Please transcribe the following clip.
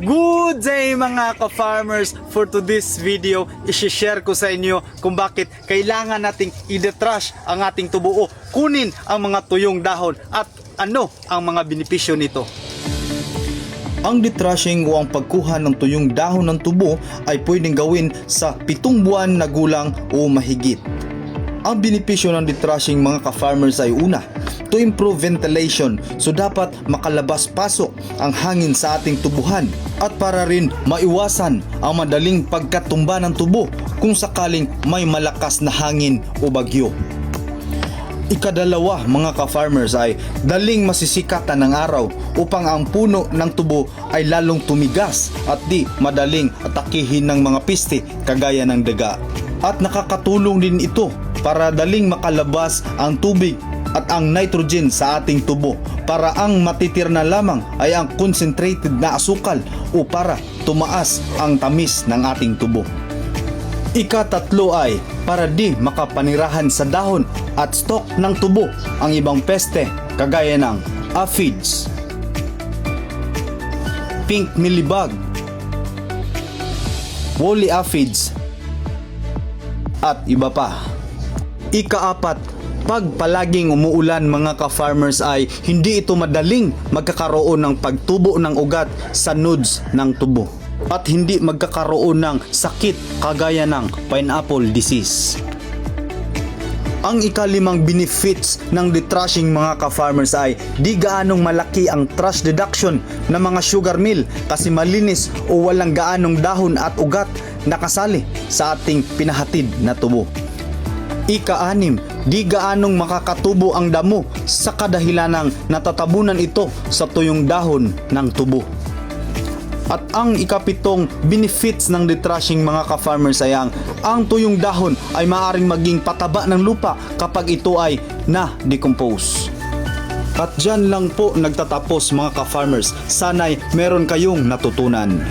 Good day mga ka-farmers! For today's video, isi-share ko sa inyo kung bakit kailangan nating i-detrash ang ating tubo o kunin ang mga tuyong dahon at ano ang mga benepisyo nito. Ang detrashing o ang pagkuha ng tuyong dahon ng tubo ay pwedeng gawin sa pitong buwan na gulang o mahigit. Ang benepisyo ng detrashing mga ka-farmers ay una, to improve ventilation so dapat makalabas-pasok ang hangin sa ating tubuhan at para rin maiwasan ang madaling pagkatumba ng tubo kung sakaling may malakas na hangin o bagyo. Ikadalawa mga ka-farmers ay daling masisikatan ng araw upang ang puno ng tubo ay lalong tumigas at di madaling atakihin ng mga piste kagaya ng daga. At nakakatulong din ito para daling makalabas ang tubig at ang nitrogen sa ating tubo para ang matitir na lamang ay ang concentrated na asukal o para tumaas ang tamis ng ating tubo. Ikatatlo ay para di makapanirahan sa dahon at stalk ng tubo ang ibang peste kagaya ng aphids, pink millibug, woolly aphids, at iba pa. Ikaapat, pag palaging umuulan mga ka-farmers ay hindi ito madaling magkakaroon ng pagtubo ng ugat sa nodes ng tubo at hindi magkakaroon ng sakit kagaya ng pineapple disease. Ang ikalimang benefits ng detrashing mga ka-farmers ay di gaanong malaki ang trash deduction ng mga sugar mill kasi malinis o walang gaanong dahon at ugat nakasali sa ating pinahatid na tubo. Ika-anim, di gaanong makakatubo ang damo sa kadahilanang natatabunan ito sa tuyong dahon ng tubo. At ang ikapitong benefits ng detrashing mga ka-farmers ay ang, ang tuyong dahon ay maaring maging pataba ng lupa kapag ito ay na-decompose. At dyan lang po nagtatapos mga ka-farmers. Sana'y meron kayong natutunan.